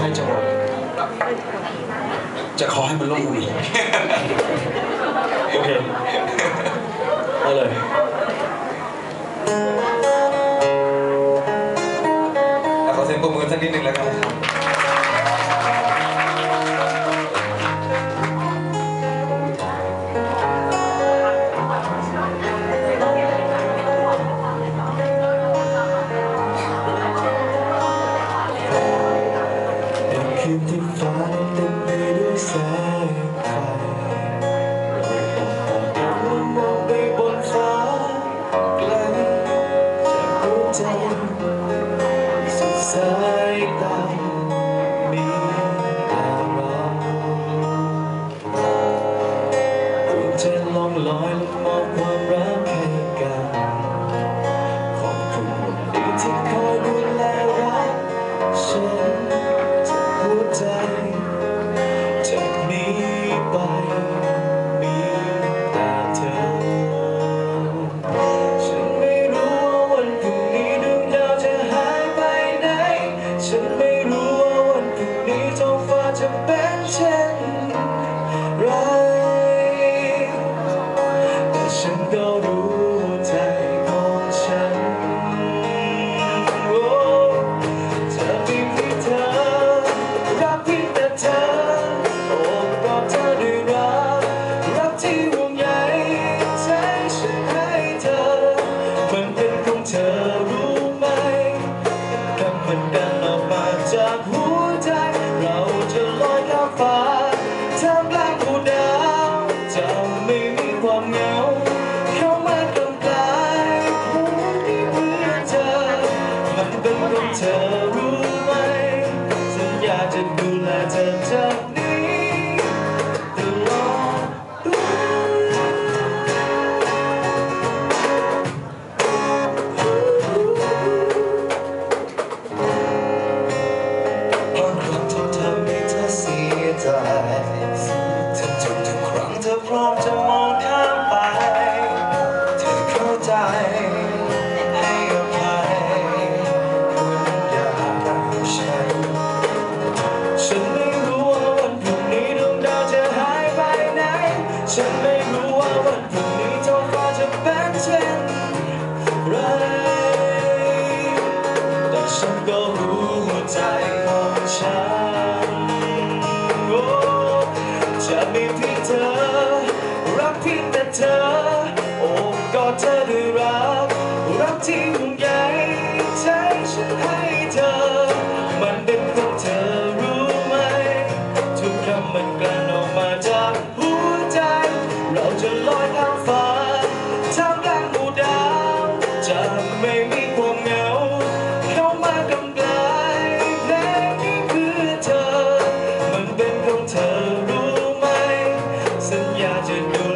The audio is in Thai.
ให้เจ้าจะขอให้มันล่มลงอีกโอเคเอาเลย สุดสายตามีแต่เราคุณเจนลองลอยลงมองความรักให้กัน ขอบคุณดีที่เขา Amen. return. me, Peter, rocking the tub. อยากจะดู